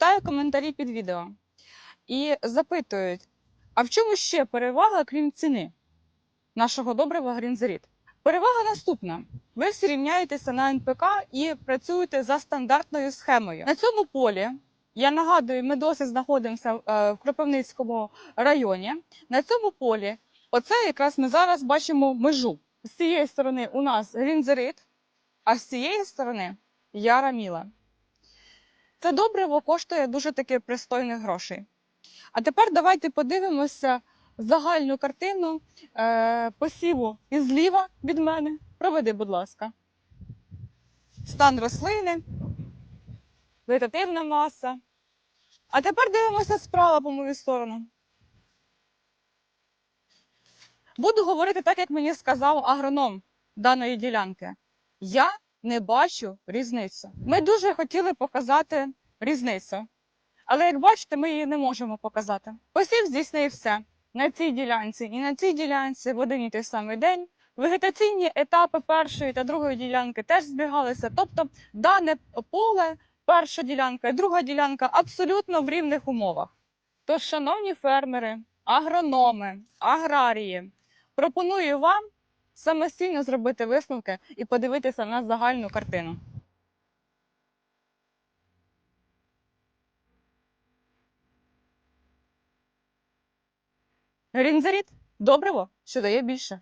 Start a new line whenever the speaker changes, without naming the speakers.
читаю коментарі під відео і запитують: а в чому ще перевага, крім ціни нашого добрива Грінзеріт? Перевага наступна: ви всі рівняєтеся на НПК і працюєте за стандартною схемою. На цьому полі я нагадую, ми досі знаходимося е, в Кропивницькому районі. На цьому полі, оце якраз ми зараз бачимо межу. З цієї сторони у нас грінзерит, а з цієї сторони яра міла. Це добриво коштує дуже таки пристойних грошей. А тепер давайте подивимося загальну картину е, посіву і зліва від мене. Проведи, будь ласка. Стан рослини, вегетативна маса. А тепер дивимося справа по мою сторону. Буду говорити так, як мені сказав агроном даної ділянки. Я не бачу різницю. Ми дуже хотіли показати різницю. Але як бачите, ми її не можемо показати. Посів здійснився на цій ділянці і на цій ділянці в один і той самий день. Вегетаційні етапи першої та другої ділянки теж збігалися. Тобто дане поле, перша ділянка і друга ділянка абсолютно в рівних умовах. Тож, шановні фермери, агрономи, аграрії, пропоную вам самостійно зробити висновки і подивитися на загальну картину. Рінзаріт добриво, що дає більше.